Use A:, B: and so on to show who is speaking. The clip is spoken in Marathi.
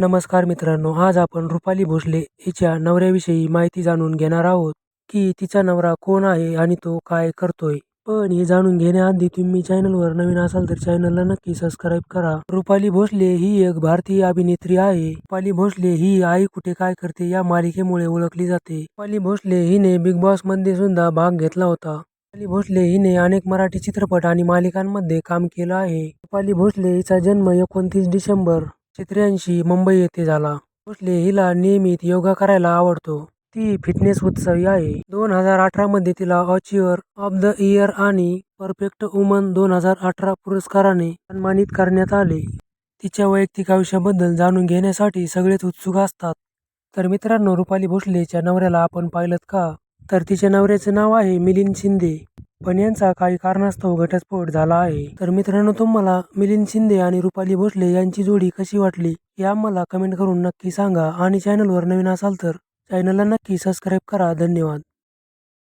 A: नमस्कार मित्रांनो आज आपण रुपाली भोसले हिच्या नवऱ्याविषयी माहिती जाणून घेणार आहोत की तिचा नवरा कोण आहे आणि तो काय करतोय. पण हे जाणून घेण्याआधी तुम्ही चॅनलवर नवीन असाल तर चॅनलला नक्की सबस्क्राईब करा. रुपाली भोसले ही एक भारतीय अभिनेत्री आहे. रुपाली भोसले ही आई कुठे काय करते या मालिकेमुळे ओळखली जाते. रुपाली भोसले हिने बिग बॉसमध्ये सुद्धा भाग घेतला होता. रुपाली भोसले हिने अनेक मराठी चित्रपट आणि मालिकांमध्ये काम केलं आहे. रुपाली भोसले हिचा जन्म एकोणतीस डिसेंबर त्र्याऐंशी मुंबई येथे झाला. भोसले हिला नियमित योगा करायला आवडतो. ती फिटनेस उत्सवी आहे. दोन हजार अठरा मध्ये तिला अचिव्हर ऑफ द इयर आणि परफेक्ट वुमन दोन हजार अठरा पुरस्काराने सन्मानित करण्यात आले. तिच्या वैयक्तिक आयुष्याबद्दल जाणून घेण्यासाठी सगळेच उत्सुक असतात. तर मित्रांनो रुपाली भोसलेच्या नवऱ्याला आपण पाहिलं का? तर तिच्या नवऱ्याचे नाव आहे मिलिंद शिंदे. पण यांचा काही कारणास्तव घटस्फोट झाला आहे. तर मित्रांनो तुम्हाला मिलिंद शिंदे आणि रुपाली भोसले यांची जोडी कशी वाटली हे आम्हाला कमेंट करून नक्की सांगा आणि चॅनलवर नवीन असाल तर चॅनलला नक्की सबस्क्राईब करा. धन्यवाद.